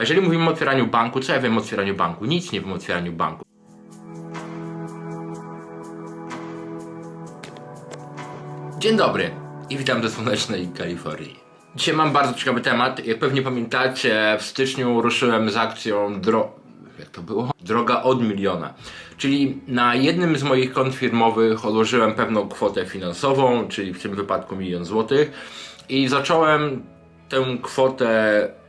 A jeżeli mówimy o otwieraniu banku, co ja wiem o otwieraniu banku? Nic nie wiem o otwieraniu banku. Dzień dobry i witam ze słonecznej Kalifornii. Dzisiaj mam bardzo ciekawy temat. Jak pewnie pamiętacie, w styczniu ruszyłem z akcją dro... Jak to było? Droga od miliona. Czyli na jednym z moich kont firmowych odłożyłem pewną kwotę finansową, czyli w tym wypadku milion złotych i zacząłem tę kwotę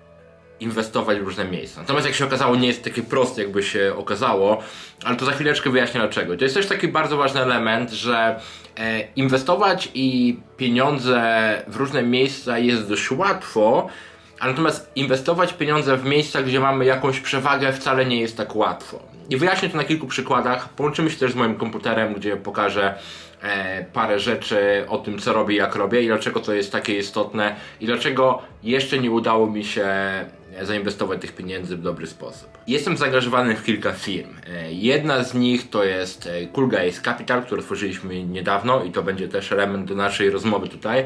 inwestować w różne miejsca. Natomiast jak się okazało, nie jest takie proste, jakby się okazało, ale to za chwileczkę wyjaśnię dlaczego. To jest też taki bardzo ważny element, że e, inwestować i pieniądze w różne miejsca jest dość łatwo, a natomiast inwestować pieniądze w miejscach, gdzie mamy jakąś przewagę, wcale nie jest tak łatwo. I wyjaśnię to na kilku przykładach. Połączymy się też z moim komputerem, gdzie pokażę e, parę rzeczy o tym, co robię, jak robię i dlaczego to jest takie istotne i dlaczego jeszcze nie udało mi się zainwestować tych pieniędzy w dobry sposób. Jestem zaangażowany w kilka firm. E, Jedna z nich to jest e, Cool Guys Capital, który otworzyliśmy niedawno i to będzie też element do naszej rozmowy tutaj.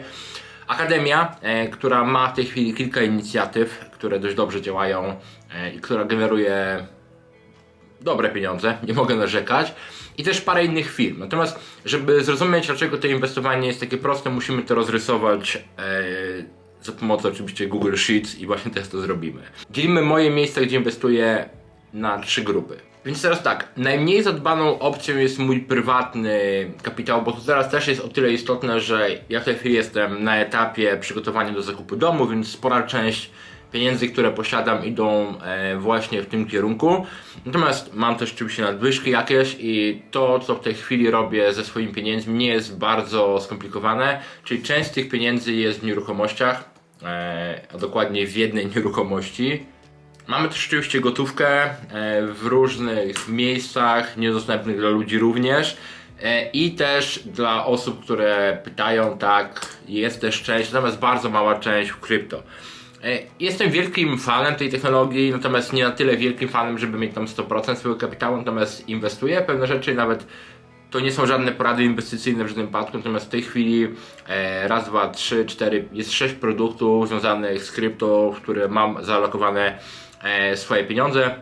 Akademia, e, która ma w tej chwili kilka inicjatyw, które dość dobrze działają i która generuje dobre pieniądze, nie mogę narzekać. I też parę innych firm. Natomiast, żeby zrozumieć, dlaczego to inwestowanie jest takie proste, musimy to rozrysować e, za pomocą oczywiście Google Sheets i właśnie teraz to zrobimy. Dzielimy moje miejsca, gdzie inwestuję na trzy grupy. Więc teraz tak, najmniej zadbaną opcją jest mój prywatny kapitał, bo to teraz też jest o tyle istotne, że ja w tej chwili jestem na etapie przygotowania do zakupu domu, więc spora część pieniędzy, które posiadam, idą e, właśnie w tym kierunku. Natomiast mam też oczywiście nadwyżki jakieś i to, co w tej chwili robię ze swoimi pieniędzmi, nie jest bardzo skomplikowane. Czyli część z tych pieniędzy jest w nieruchomościach, a dokładnie w jednej nieruchomości. Mamy też oczywiście gotówkę e, w różnych miejscach, niedostępnych dla ludzi również. E, I też dla osób, które pytają, tak, jest też część, natomiast bardzo mała część w krypto. E, Jestem wielkim fanem tej technologii, natomiast nie na tyle wielkim fanem, żeby mieć tam 100% swojego kapitału, natomiast inwestuję pewne rzeczy, nawet to nie są żadne porady inwestycyjne w żadnym wypadku, natomiast w tej chwili e, raz, dwa, trzy, cztery, jest sześć produktów związanych z krypto, w które mam zaalokowane e, swoje pieniądze.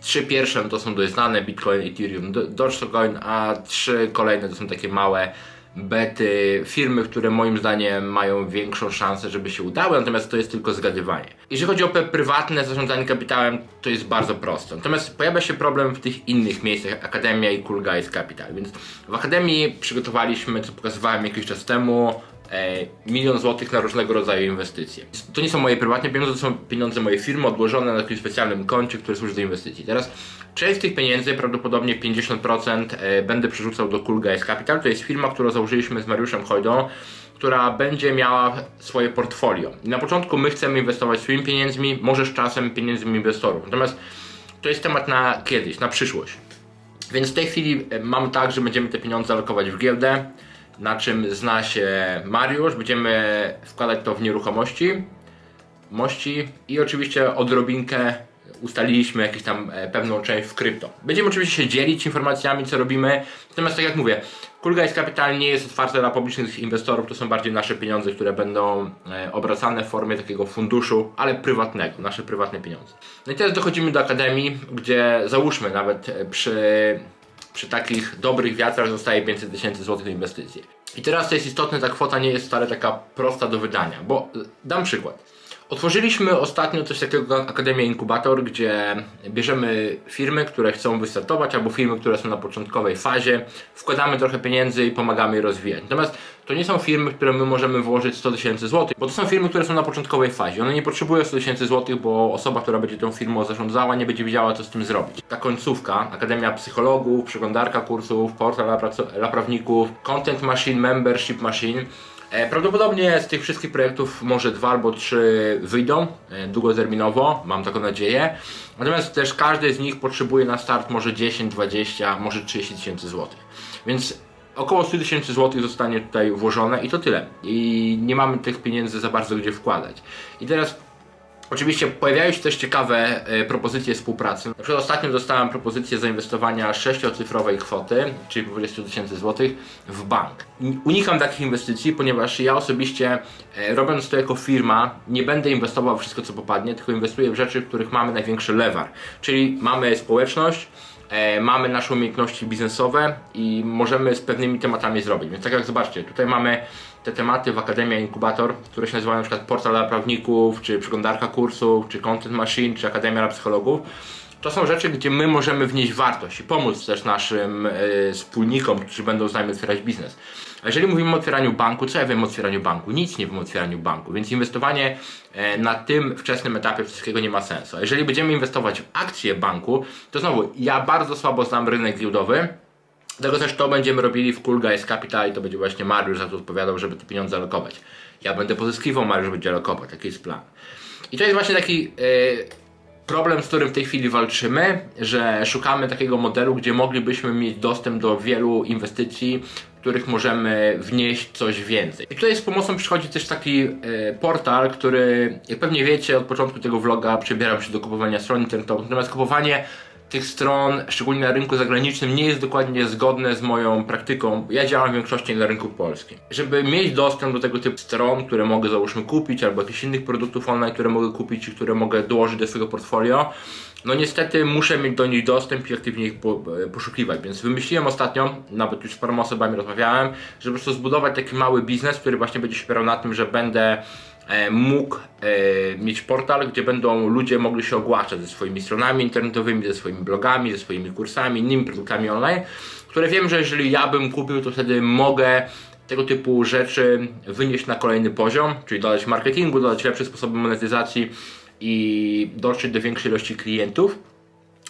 Trzy pierwsze no to są dość znane, Bitcoin, Ethereum, Do- Dogecoin, a trzy kolejne to są takie małe bety, firmy, które moim zdaniem mają większą szansę, żeby się udały, natomiast to jest tylko zgadywanie. Jeżeli chodzi o prywatne zarządzanie kapitałem, to jest bardzo proste. Natomiast pojawia się problem w tych innych miejscach, Akademia i Cool Guys Capital. Więc w Akademii przygotowaliśmy, co pokazywałem jakiś czas temu, milion złotych na różnego rodzaju inwestycje. To nie są moje prywatne pieniądze, to są pieniądze mojej firmy odłożone na jakimś specjalnym koncie, które służy do inwestycji. Teraz część z tych pieniędzy, prawdopodobnie 50% e, będę przerzucał do Cool Guys Capital. To jest firma, którą założyliśmy z Mariuszem Hojdą, która będzie miała swoje portfolio. Na początku my chcemy inwestować swoimi pieniędzmi, może z czasem pieniędzmi inwestorów. Natomiast to jest temat na kiedyś, na przyszłość. Więc w tej chwili e, mam tak, że będziemy te pieniądze alokować w giełdę, na czym zna się Mariusz. Będziemy wkładać to w nieruchomości, mości i oczywiście odrobinkę ustaliliśmy jakąś tam e, pewną część w krypto. Będziemy oczywiście się dzielić informacjami, co robimy. Natomiast tak jak mówię, Cool Guys Capital nie jest otwarte dla publicznych inwestorów, to są bardziej nasze pieniądze, które będą e, obracane w formie takiego funduszu, ale prywatnego, nasze prywatne pieniądze. No i teraz dochodzimy do Akademii, gdzie załóżmy nawet e, przy przy takich dobrych wiatrach zostaje 500 tysięcy złotych na inwestycje. I teraz to jest istotne, ta kwota nie jest wcale taka prosta do wydania, bo y, dam przykład. Otworzyliśmy ostatnio coś takiego jak Akademia Inkubator, gdzie bierzemy firmy, które chcą wystartować, albo firmy, które są na początkowej fazie, wkładamy trochę pieniędzy i pomagamy je rozwijać. Natomiast to nie są firmy, które my możemy włożyć 100 tysięcy złotych, bo to są firmy, które są na początkowej fazie. One nie potrzebują 100 tysięcy złotych, bo osoba, która będzie tą firmą zarządzała, nie będzie wiedziała, co z tym zrobić. Ta końcówka, Akademia Psychologów, przeglądarka kursów, portal dla, dla prawników, Content Machine, Membership Machine, Prawdopodobnie z tych wszystkich projektów może dwa albo trzy wyjdą e, długoterminowo, mam taką nadzieję. Natomiast też każdy z nich potrzebuje na start może 10, 20, może 30 tysięcy złotych. Więc około 100 tysięcy złotych zostanie tutaj włożone i to tyle. I nie mamy tych pieniędzy za bardzo gdzie wkładać. I teraz Oczywiście pojawiają się też ciekawe e, propozycje współpracy. Na przykład ostatnio dostałem propozycję zainwestowania sześciocyfrowej kwoty, czyli 20 tysięcy złotych w bank. Unikam takich inwestycji, ponieważ ja osobiście e, robiąc to jako firma nie będę inwestował w wszystko co popadnie, tylko inwestuję w rzeczy, w których mamy największy lewar. Czyli mamy społeczność, mamy nasze umiejętności biznesowe i możemy z pewnymi tematami zrobić. Więc tak jak zobaczcie, tutaj mamy te tematy w Akademia Inkubator, które się nazywają na portal dla prawników, czy przeglądarka kursów, czy content machine, czy Akademia dla psychologów. To są rzeczy, gdzie my możemy wnieść wartość i pomóc też naszym y, wspólnikom, którzy będą z nami otwierać biznes. A jeżeli mówimy o otwieraniu banku, co ja wiem o otwieraniu banku? Nic nie wiem o otwieraniu banku, więc inwestowanie e, na tym wczesnym etapie wszystkiego nie ma sensu. A jeżeli będziemy inwestować w akcje banku, to znowu, ja bardzo słabo znam rynek giełdowy, Dlatego też to będziemy robili w Cool Guys Capital i to będzie właśnie Mariusz za to odpowiadał, żeby te pieniądze alokować. Ja będę pozyskiwał, Mariusz będzie alokował, taki jest plan. I to jest właśnie taki e, problem, z którym w tej chwili walczymy, że szukamy takiego modelu, gdzie moglibyśmy mieć dostęp do wielu inwestycji, w których możemy wnieść coś więcej. I tutaj z pomocą przychodzi też taki e, portal, który, jak pewnie wiecie, od początku tego vloga przebieram się do kupowania stron internetowych, natomiast kupowanie tych stron, szczególnie na rynku zagranicznym, nie jest dokładnie zgodne z moją praktyką. Ja działam w większości na rynku polskim. Żeby mieć dostęp do tego typu stron, które mogę załóżmy kupić, albo jakichś innych produktów online, które mogę kupić i które mogę dołożyć do swojego portfolio, no niestety muszę mieć do nich dostęp i aktywnie ich e, poszukiwać. Więc wymyśliłem ostatnio, nawet już z paroma osobami rozmawiałem, żeby po prostu zbudować taki mały biznes, który właśnie będzie się opierał na tym, że będę e, mógł e, mieć portal, gdzie będą ludzie mogli się ogłaszać ze swoimi stronami internetowymi, ze swoimi blogami, ze swoimi kursami, innymi produktami online, które wiem, że jeżeli ja bym kupił, to wtedy mogę tego typu rzeczy wynieść na kolejny poziom, czyli dodać marketingu, dodać lepsze sposoby monetyzacji i dotrzeć do większej ilości klientów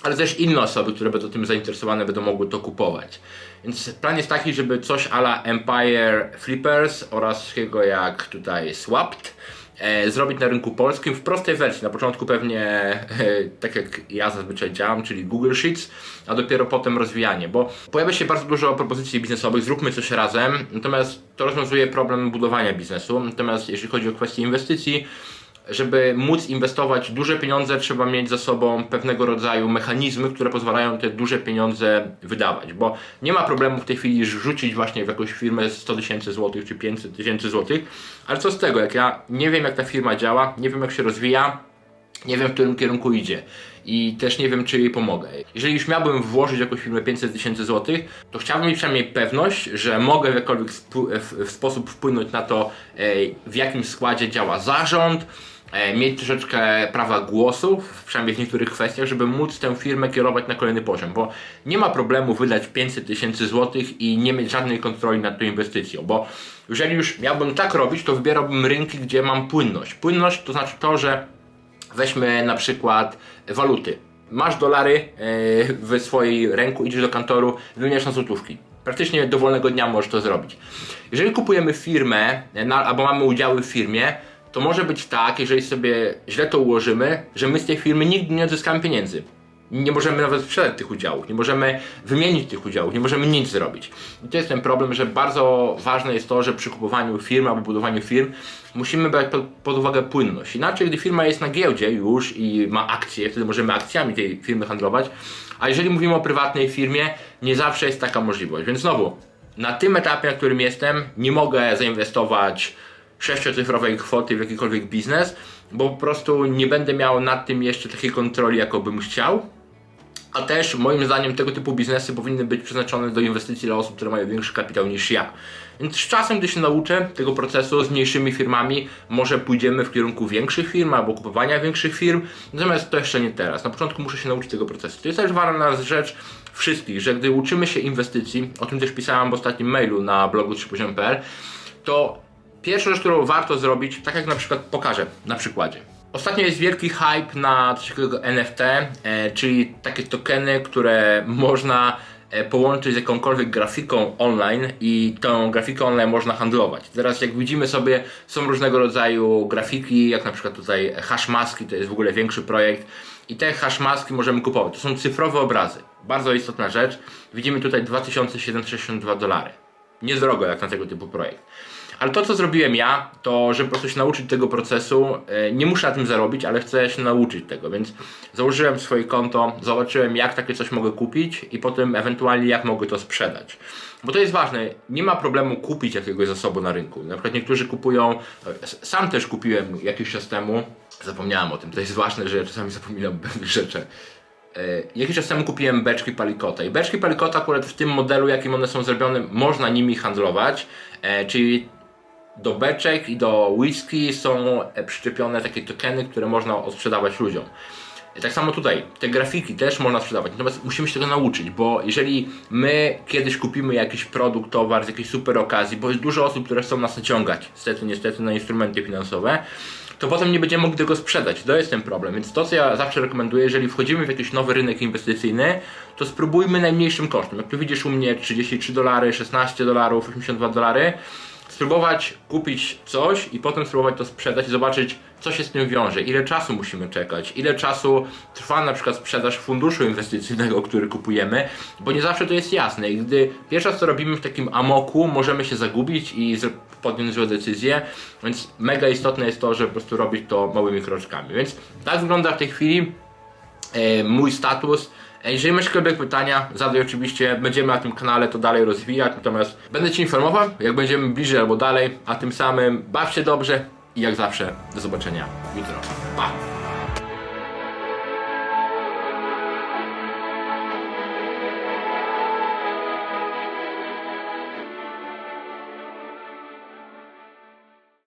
ale też inne osoby, które będą tym zainteresowane, będą mogły to kupować. Więc plan jest taki, żeby coś ala Empire Flippers oraz takiego jak tutaj Swapped e, zrobić na rynku polskim w prostej wersji. Na początku pewnie e, tak jak ja zazwyczaj działam, czyli Google Sheets, a dopiero potem rozwijanie, bo pojawia się bardzo dużo propozycji biznesowych, zróbmy coś razem, natomiast to rozwiązuje problem budowania biznesu. Natomiast jeśli chodzi o kwestie inwestycji, żeby móc inwestować duże pieniądze, trzeba mieć za sobą pewnego rodzaju mechanizmy, które pozwalają te duże pieniądze wydawać, bo nie ma problemu w tej chwili rzucić właśnie w jakąś firmę 100 tysięcy złotych czy 500 tysięcy złotych, ale co z tego, jak ja nie wiem jak ta firma działa, nie wiem jak się rozwija, nie wiem w którym kierunku idzie i też nie wiem, czy jej pomogę. Jeżeli już miałbym włożyć jakąś firmę 500 tysięcy złotych, to chciałbym mieć przynajmniej pewność, że mogę w jakikolwiek sposób wpłynąć na to, e, w jakim składzie działa zarząd, mieć troszeczkę prawa głosu, przynajmniej w niektórych kwestiach, żeby móc tę firmę kierować na kolejny poziom, bo nie ma problemu wydać 500 tysięcy złotych i nie mieć żadnej kontroli nad tą inwestycją, bo jeżeli już miałbym tak robić, to wybierałbym rynki, gdzie mam płynność. Płynność to znaczy to, że Weźmy na przykład waluty. Masz dolary e, w swojej ręku, idziesz do kantoru, wymieniasz na złotówki. Praktycznie dowolnego dnia możesz to zrobić. Jeżeli kupujemy firmę e, albo mamy udziały w firmie, to może być tak, jeżeli sobie źle to ułożymy, że my z tej firmy nigdy nie odzyskamy pieniędzy. Nie możemy nawet sprzedać tych udziałów, nie możemy wymienić tych udziałów, nie możemy nic zrobić. I to jest ten problem, że bardzo ważne jest to, że przy kupowaniu firm albo budowaniu firm musimy brać pod, uwagę płynność. Inaczej, gdy firma jest na giełdzie już i ma akcje, wtedy możemy akcjami tej firmy handlować, a jeżeli mówimy o prywatnej firmie, nie zawsze jest taka możliwość. Więc znowu, na tym etapie, na którym jestem, nie mogę zainwestować sześciocyfrowej kwoty w jakikolwiek biznes, bo po prostu nie będę miał nad tym jeszcze takiej kontroli, jaką bym chciał. A też moim zdaniem tego typu biznesy powinny być przeznaczone do inwestycji dla osób, które mają większy kapitał niż ja. Więc z czasem, gdy się nauczę tego procesu z mniejszymi firmami, może pójdziemy w kierunku większych firm albo kupowania większych firm, natomiast to jeszcze nie teraz. Na początku muszę się nauczyć tego procesu. To jest też ważna rzecz wszystkich, że gdy uczymy się inwestycji, o tym też pisałem w ostatnim mailu na blogu 3poziom.pl, to pierwsza rzecz, którą warto zrobić, tak jak na przykład pokażę na przykładzie. Ostatnio jest wielki hype na coś takiego NFT, e, czyli takie tokeny, które można e, połączyć z jakąkolwiek grafiką online i tą grafiką online można handlować. Teraz jak widzimy sobie są różnego rodzaju grafiki, jak na przykład tutaj hashmaski, to jest w ogóle większy projekt i te hashmaski możemy kupować. To są cyfrowe obrazy. Bardzo istotna rzecz. Widzimy tutaj 2762 dolary. Niedrogo jak na tego typu projekt. Ale to, co zrobiłem ja, to żeby po prostu się nauczyć tego procesu, e, nie muszę na tym zarobić, ale chcę się nauczyć tego, więc założyłem swoje konto, zobaczyłem jak takie coś mogę kupić i potem ewentualnie jak mogę to sprzedać. Bo to jest ważne, nie ma problemu kupić jakiegoś zasobu na rynku. Na przykład niektórzy kupują, e, sam też kupiłem jakiś czas temu, zapomniałem o tym, to jest ważne, że ja czasami zapominam pewnych rzeczy. E, Jakiś czas temu kupiłem beczki palikota i beczki palikota akurat w tym modelu, jakim one są zrobione, można nimi handlować, e, czyli do beczek i do whisky są e, przyczepione takie tokeny, które można odsprzedawać ludziom. Tak samo tutaj, te grafiki też można sprzedawać, natomiast musimy się tego nauczyć, bo jeżeli my kiedyś kupimy jakiś produkt, towar z jakiejś super okazji, bo jest dużo osób, które chcą nas naciągać, niestety, niestety na instrumenty finansowe, to potem nie będziemy mogli tego sprzedać. To jest ten problem. Więc to, co ja zawsze rekomenduję, jeżeli wchodzimy w jakiś nowy rynek inwestycyjny, to spróbujmy najmniejszym kosztem. Jak tu widzisz u mnie 33 dolary, 16 dolarów, 82 dolary, spróbować kupić coś i potem spróbować to sprzedać i zobaczyć, co się z tym wiąże, ile czasu musimy czekać, ile czasu trwa na przykład sprzedaż funduszu inwestycyjnego, który kupujemy, bo nie zawsze to jest jasne. I gdy pierwszy raz to robimy w takim amoku, możemy się zagubić i podjąć złe decyzje, więc mega istotne jest to, żeby po prostu robić to małymi kroczkami. Więc tak wygląda w tej chwili e, mój status. E, Jeżeli masz jakiekolwiek pytania, zadaj oczywiście, będziemy na tym kanale to dalej rozwijać, natomiast będę Ci informował, jak będziemy bliżej albo dalej, a tym samym baw się dobrze i jak zawsze do zobaczenia jutro. Pa!